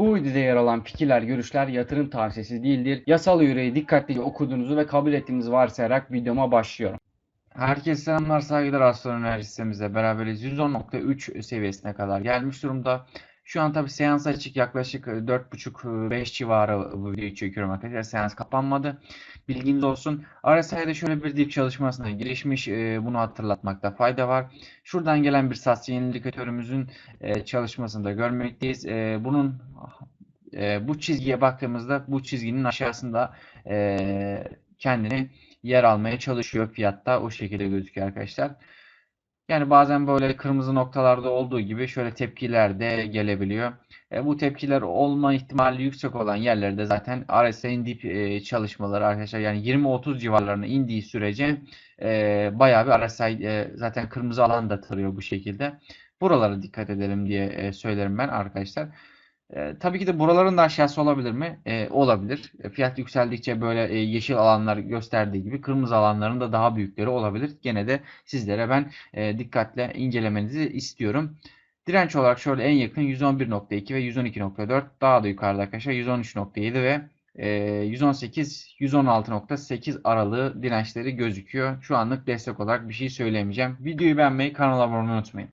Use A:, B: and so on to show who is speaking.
A: Bu videoda yer alan fikirler, görüşler yatırım tavsiyesi değildir. Yasal yüreği dikkatlice okuduğunuzu ve kabul ettiğinizi varsayarak videoma başlıyorum. Herkese selamlar, saygılar. Astronomi sistemimizle beraberiz. 110.3 seviyesine kadar gelmiş durumda. Şu an tabi seans açık yaklaşık 4.5-5 civarı bu videoyu çekiyorum arkadaşlar. Seans kapanmadı. Bilginiz olsun. RSI'de şöyle bir dip çalışmasına girişmiş. e, Bunu hatırlatmakta fayda var. Şuradan gelen bir sat indikatörümüzün e, çalışmasını görmekteyiz. E, Bunun e, bu çizgiye baktığımızda bu çizginin aşağısında e, kendini yer almaya çalışıyor fiyatta. O şekilde gözüküyor arkadaşlar. Yani bazen böyle kırmızı noktalarda olduğu gibi şöyle tepkiler de gelebiliyor. E, bu tepkiler olma ihtimali yüksek olan yerlerde zaten RSI'nin dip e, çalışmaları arkadaşlar yani 20-30 civarlarına indiği sürece e, bayağı bir RSI e, zaten kırmızı alan da tarıyor bu şekilde. Buralara dikkat edelim diye e, söylerim ben arkadaşlar. E, tabii ki de buraların da aşağısı olabilir mi? E, olabilir. E, fiyat yükseldikçe böyle e, yeşil alanlar gösterdiği gibi kırmızı alanların da daha büyükleri olabilir. Gene de sizlere ben e, dikkatle incelemenizi istiyorum. Direnç olarak şöyle en yakın 111.2 ve 112.4 daha da yukarıda arkadaşlar 113.7 ve e, 118 116.8 aralığı dirençleri gözüküyor. Şu anlık destek olarak bir şey söyleyemeyeceğim. Videoyu beğenmeyi, kanala abone olmayı unutmayın.